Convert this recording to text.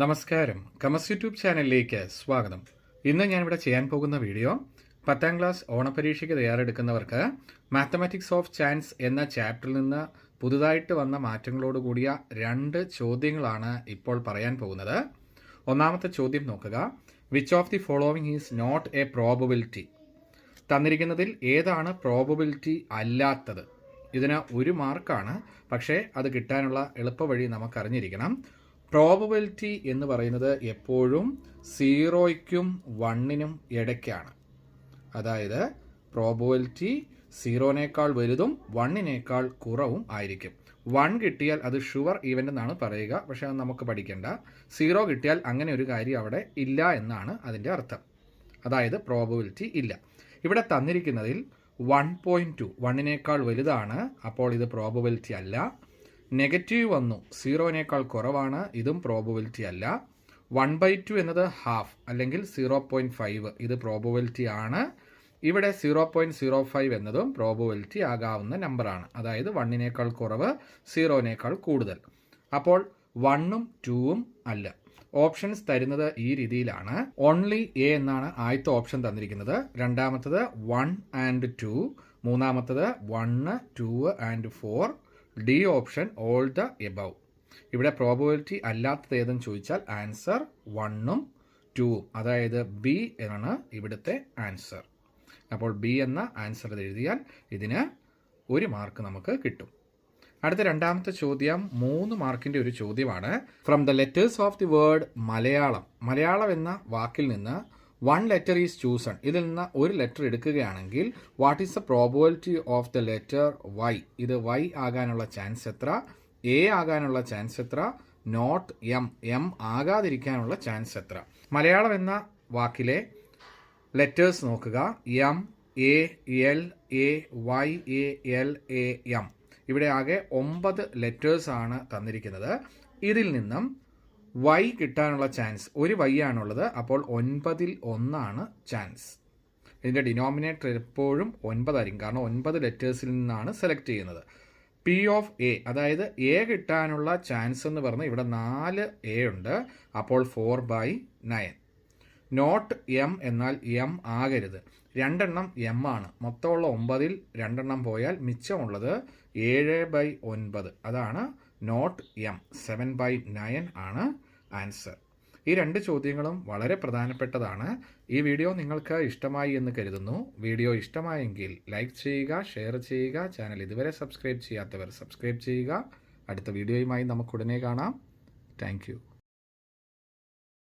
നമസ്കാരം. കമസ് യൂട്യൂബ് ചാനലിലേക്ക് സ്വാഗതം. ഇന്ന് ഞാനിവിടെ ചെയ്യാൻ പോകുന്ന വീഡിയോ പത്താം ക്ലാസ് ഓണപരീക്ഷയ്ക്ക് തയ്യാറെടുക്കുന്നവർക്ക് മാത്തമാറ്റിക്സ് ഓഫ് ചാൻസ് എന്ന ചാപ്റ്ററിൽ നിന്ന് പുതുതായിട്ട് വന്ന മാറ്റങ്ങളോട് കൂടിയ രണ്ട് ചോദ്യങ്ങളാണ് ഇപ്പോൾ പറയാൻ പോകുന്നത്. ഒന്നാമത്തെ ചോദ്യം നോക്കുക. Which of the following is not a probability തന്നിരിക്കുന്നതിൽ ഏതാണ് പ്രോബബിലിറ്റി അല്ലാത്തത്? ഇതിന് ഒരു മാർക്കാണ് പക്ഷേ അത് കിട്ടാനുള്ള എളുപ്പവഴി നമുക്കറിഞ്ഞിരിക്കണം. പ്രോബബിലിറ്റി എന്ന് പറയുന്നത് എപ്പോഴും സീറോയ്ക്കും വണ്ണിനും ഇടയ്ക്കാണ്. അതായത് പ്രോബബിലിറ്റി സീറോനേക്കാൾ വലുതും വണ്ണിനേക്കാൾ കുറവും ആയിരിക്കും. വൺ കിട്ടിയാൽ അത് ഷുവർ ഈവന്റ് എന്നാണ് പറയുക. പക്ഷേ അത് നമുക്ക് പഠിക്കേണ്ട. സീറോ കിട്ടിയാൽ അങ്ങനെ ഒരു കാര്യം അവിടെ ഇല്ല എന്നാണ് അതിന്റെ അർത്ഥം. അതായത് പ്രോബബിലിറ്റി ഇല്ല. ഇവിടെ തന്നിരിക്കുന്നതിൽ വൺ പോയിന്റ് ടു വണ്ണിനേക്കാൾ വലുതാണ്. അപ്പോൾ ഇത് പ്രോബബിലിറ്റി അല്ല. നെഗറ്റീവ് വന്നു. സീറോനേക്കാൾ കുറവാണ്. ഇതും പ്രോബബിലിറ്റി അല്ല. വൺ ബൈ ടു എന്നത് ഹാഫ് അല്ലെങ്കിൽ സീറോ പോയിന്റ് ഫൈവ് ഇത് പ്രോബബിലിറ്റി ആണ്. ഇവിടെ സീറോ പോയിന്റ് സീറോ ഫൈവ് എന്നതും പ്രോബബിലിറ്റി ആകാവുന്ന നമ്പറാണ് അതായത് വണ്ണിനേക്കാൾ കുറവ് സീറോനേക്കാൾ കൂടുതൽ. അപ്പോൾ വണ്ണും ടൂവും അല്ല. ഓപ്ഷൻസ് തരുന്നത് ഈ രീതിയിലാണ്. ഓൺലി എ എന്നാണ് ആദ്യത്തെ ഓപ്ഷൻ തന്നിരിക്കുന്നത്. രണ്ടാമത്തത് വൺ ആൻഡ് ടു മൂന്നാമത്തത് one two and four D option all the above. ഇവിടെ പ്രോബബിലിറ്റി അല്ലാത്തത് ഏതെന്ന് ചോദിച്ചാൽ ആൻസർ വണ്ണും ടൂവും അതായത് ബി എന്നാണ് ഇവിടുത്തെ ആൻസർ അപ്പോൾ ബി എന്ന ആൻസർ എഴുതിയാൽ ഇതിന് ഒരു മാർക്ക് നമുക്ക് കിട്ടും. അടുത്ത രണ്ടാമത്തെ ചോദ്യം മൂന്ന് മാർക്കിന്റെ ഒരു ചോദ്യമാണ്. From the letters of the word Malayalam. Malayalam എന്ന വാക്കിൽ നിന്ന് വൺ ലെറ്റർ ഈസ് ചൂസൺ ഇതിൽ നിന്ന് ഒരു ലെറ്റർ എടുക്കുകയാണെങ്കിൽ what is the probability of the letter Y ഇത് വൈ ആകാനുള്ള ചാൻസ് എത്ര? എ ആകാനുള്ള ചാൻസ് എത്ര? നോട്ട് എം എം ആകാതിരിക്കാനുള്ള ചാൻസ് എത്ര? മലയാളം എന്ന വാക്കിലെ ലെറ്റേഴ്സ് നോക്കുക. M A L A Y A L A M ഇവിടെ ആകെ ഒമ്പത് ലെറ്റേഴ്സ് ആണ് തന്നിരിക്കുന്നത്. ഇതിൽ നിന്നും വൈ കിട്ടാനുള്ള ചാൻസ് ഒരു വൈ ആണുള്ളത് അപ്പോൾ ഒൻപതിൽ ഒന്നാണ് ചാൻസ് ഇതിന്റെ ഡിനോമിനേറ്റർ എപ്പോഴും ഒൻപതായിരിക്കും കാരണം ഒൻപത് ലെറ്റേഴ്സിൽ നിന്നാണ് സെലക്ട് ചെയ്യുന്നത്. പി ഓഫ് എ അതായത് എ കിട്ടാനുള്ള ചാൻസ് എന്ന് പറഞ്ഞാൽ ഇവിടെ നാല് എ ഉണ്ട് അപ്പോൾ four by nine not M എന്നാൽ എം ആകരുത്. രണ്ടെണ്ണം എം ആണ്. മൊത്തമുള്ള ഒമ്പതിൽ രണ്ടെണ്ണം പോയാൽ മിച്ചമുള്ളത് ഏഴ് ബൈ ഒൻപത്. അതാണ് not M. Seven by nine ആണ് ആൻസർ. ഈ രണ്ട് ചോദ്യങ്ങളും വളരെ പ്രധാനപ്പെട്ടതാണ്. ഈ വീഡിയോ നിങ്ങൾക്ക് ഇഷ്ടമായി എന്ന് കരുതുന്നു. വീഡിയോ ഇഷ്ടമായെങ്കിൽ ലൈക്ക് ചെയ്യുക ഷെയർ ചെയ്യുക ചാനൽ ഇതുവരെ സബ്സ്ക്രൈബ് ചെയ്യാത്തവർ സബ്സ്ക്രൈബ് ചെയ്യുക. അടുത്ത വീഡിയോയുമായി നമുക്ക് ഉടനെ കാണാം. താങ്ക്